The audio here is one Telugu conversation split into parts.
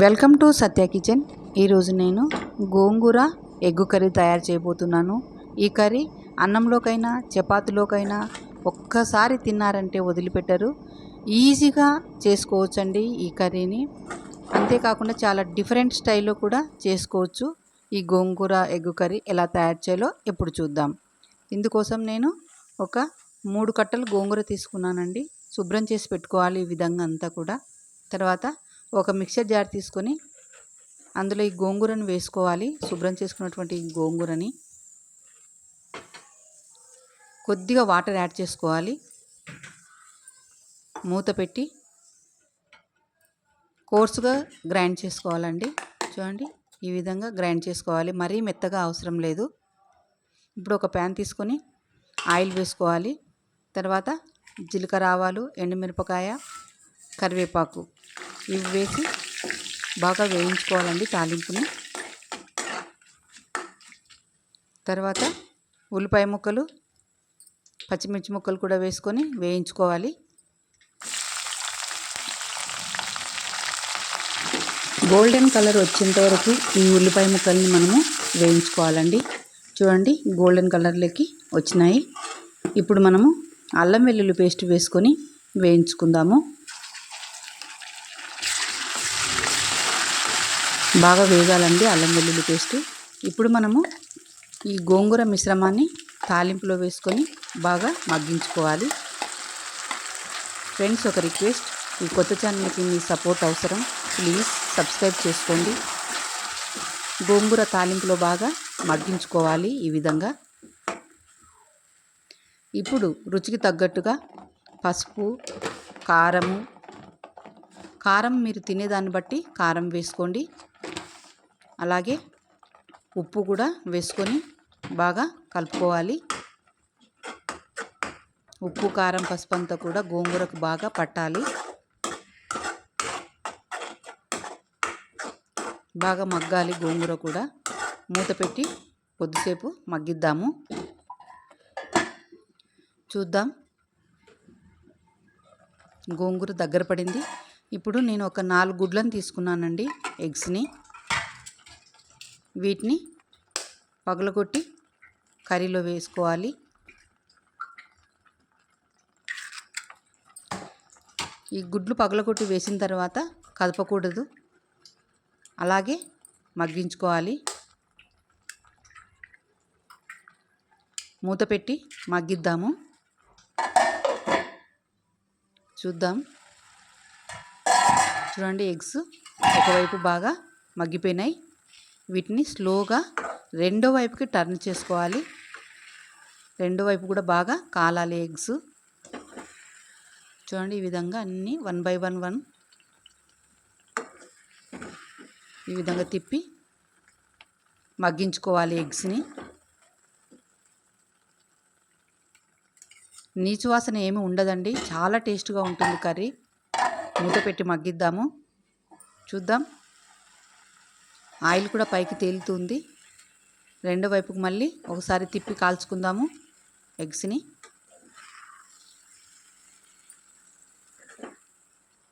Welcome to Satya kitchen. ఈరోజు నేను గోంగూర ఎగ్గు కర్రీ తయారు చేయబోతున్నాను. ఈ కర్రీ అన్నంలోకైనా చపాతీలోకైనా ఒక్కసారి తిన్నారంటే వదిలిపెట్టరు. ఈజీగా చేసుకోవచ్చండి ఈ కర్రీని. అంతేకాకుండా చాలా డిఫరెంట్ స్టైల్లో కూడా చేసుకోవచ్చు ఈ గోంగూర ఎగ్గు కర్రీ ఎలా తయారు చేయాలో ఇప్పుడు చూద్దాం. ఇందుకోసం నేను ఒక మూడు కట్టలు గోంగూర తీసుకున్నానండి. శుభ్రం చేసి పెట్టుకోవాలి ఈ విధంగా అంతా కూడా. తర్వాత ఒక మిక్సర్ జార్ తీసుకొని అందులో ఈ గోంగూరను వేసుకోవాలి. శుభ్రం చేసుకున్నటువంటి గోంగూరని కొద్దిగా వాటర్ యాడ్ చేసుకోవాలి. మూత పెట్టి కోర్సుగా గ్రైండ్ చేసుకోవాలండి. చూడండి ఈ విధంగా గ్రైండ్ చేసుకోవాలి. మరీ మెత్తగా అవసరం లేదు. ఇప్పుడు ఒక ప్యాన్ తీసుకొని ఆయిల్ వేసుకోవాలి. తర్వాత జీలకర్ర ఆవాలు ఎండుమిరపకాయ కరివేపాకు ఇవి వేసి బాగా వేయించుకోవాలండి తాలింపుని. తర్వాత ఉల్లిపాయ ముక్కలు పచ్చిమిర్చి ముక్కలు కూడా వేసుకొని వేయించుకోవాలి. గోల్డెన్ కలర్ వచ్చేంత వరకు ఈ ఉల్లిపాయ ముక్కల్ని మనము వేయించుకోవాలండి. చూడండి గోల్డెన్ కలర్లోకి వచ్చినాయి. ఇప్పుడు మనము అల్లం వెల్లుల్లి పేస్ట్ వేసుకొని వేయించుకుందాము. బాగా వేగాలండి అల్లం వెల్లుల్లి పేస్ట్. ఇప్పుడు మనము ఈ గోంగూర మిశ్రమాన్ని తాలింపులో వేసుకొని బాగా మగ్గించుకోవాలి. ఫ్రెండ్స్ ఒక రిక్వెస్ట్ ఈ కొత్త ఛానల్కి మీ సపోర్ట్ అవసరం ప్లీజ్ సబ్స్క్రైబ్ చేసుకోండి. గోంగూర తాలింపులో బాగా మగ్గించుకోవాలి ఈ విధంగా. ఇప్పుడు రుచికి తగ్గట్టుగా పసుపు కారము కారం మీరు తినేదాన్ని బట్టి కారం వేసుకోండి. అలాగే ఉప్పు కూడా వేసుకొని బాగా కలుపుకోవాలి. ఉప్పు కారం పసుపు అంతా కూడా గోంగూరకు బాగా పట్టాలి. బాగా మగ్గాలి గోంగూర కూడా. మూత పెట్టి కొద్దిసేపు మగ్గిద్దాము. చూద్దాం. గోంగూర దగ్గర పడింది. ఇప్పుడు నేను ఒక నాలుగు గుడ్లను తీసుకున్నానండి ఎగ్స్ని. వీటిని పగలగొట్టి కర్రీలో వేసుకోవాలి. ఈ గుడ్లు పగలగొట్టి వేసిన తర్వాత కదపకూడదు. అలాగే మగ్గించుకోవాలి. మూత పెట్టి మగ్గిద్దాము. చూద్దాం. చూడండి ఎగ్స్ ఒకవైపు బాగా మగ్గిపోయినాయి. వీటిని స్లోగా రెండో వైపుకి టర్న్ చేసుకోవాలి. రెండో వైపు కూడా బాగా కాలాలి ఎగ్స్. చూడండి ఈ విధంగా అన్నీ వన్ బై వన్ వన్ ఈ విధంగా తిప్పి మగ్గించుకోవాలి ఎగ్స్ని. నీచు వాసన ఏమి ఉండదండి. చాలా టేస్ట్గా ఉంటుంది కర్రీ. మూత పెట్టి మగ్గిద్దాము. చూద్దాం. ఆయిల్ కూడా పైకి తేలుతుంది. రెండో వైపుకు మళ్ళీ ఒకసారి తిప్పి కాల్చుకుందాము ఎగ్స్ని.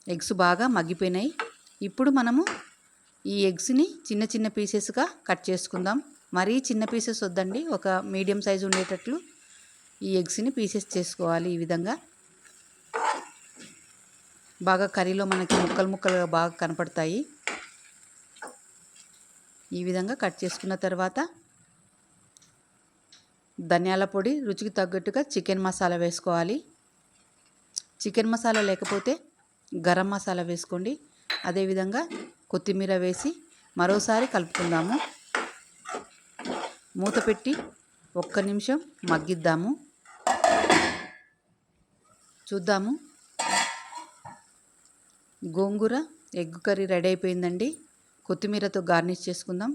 ఎగ్స్ బాగా మగ్గిపోయినాయి. ఇప్పుడు మనము ఈ ఎగ్స్ని చిన్న చిన్న పీసెస్గా కట్ చేసుకుందాం. మరీ చిన్న పీసెస్ వద్దండి. ఒక మీడియం సైజు ఉండేటట్లు ఈ ఎగ్స్ని పీసెస్ చేసుకోవాలి ఈ విధంగా. బాగా కర్రీలో మనకి ముక్కలు ముక్కలుగా బాగా కనపడతాయి. ఈ విధంగా కట్ చేసుకున్న తర్వాత ధనియాల పొడి రుచికి తగ్గట్టుగా చికెన్ మసాలా వేసుకోవాలి. చికెన్ మసాలా లేకపోతే గరం మసాలా వేసుకోండి. అదేవిధంగా కొత్తిమీర వేసి మరోసారి కలుపుకుందాము. మూత పెట్టి ఒక్క నిమిషం మగ్గిద్దాము. చూద్దాము. గోంగూర ఎగ్ కర్రీ రెడీ అయిపోయిందండి. కొత్తిమీరతో గార్నిష్ చేసుకుందాం.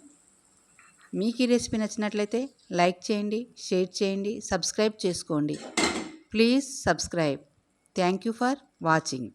మీకు ఈ రెసిపీ నచ్చినట్లయితే లైక్ చేయండి షేర్ చేయండి సబ్స్క్రైబ్ చేసుకోండి. Please subscribe. Thank you for watching.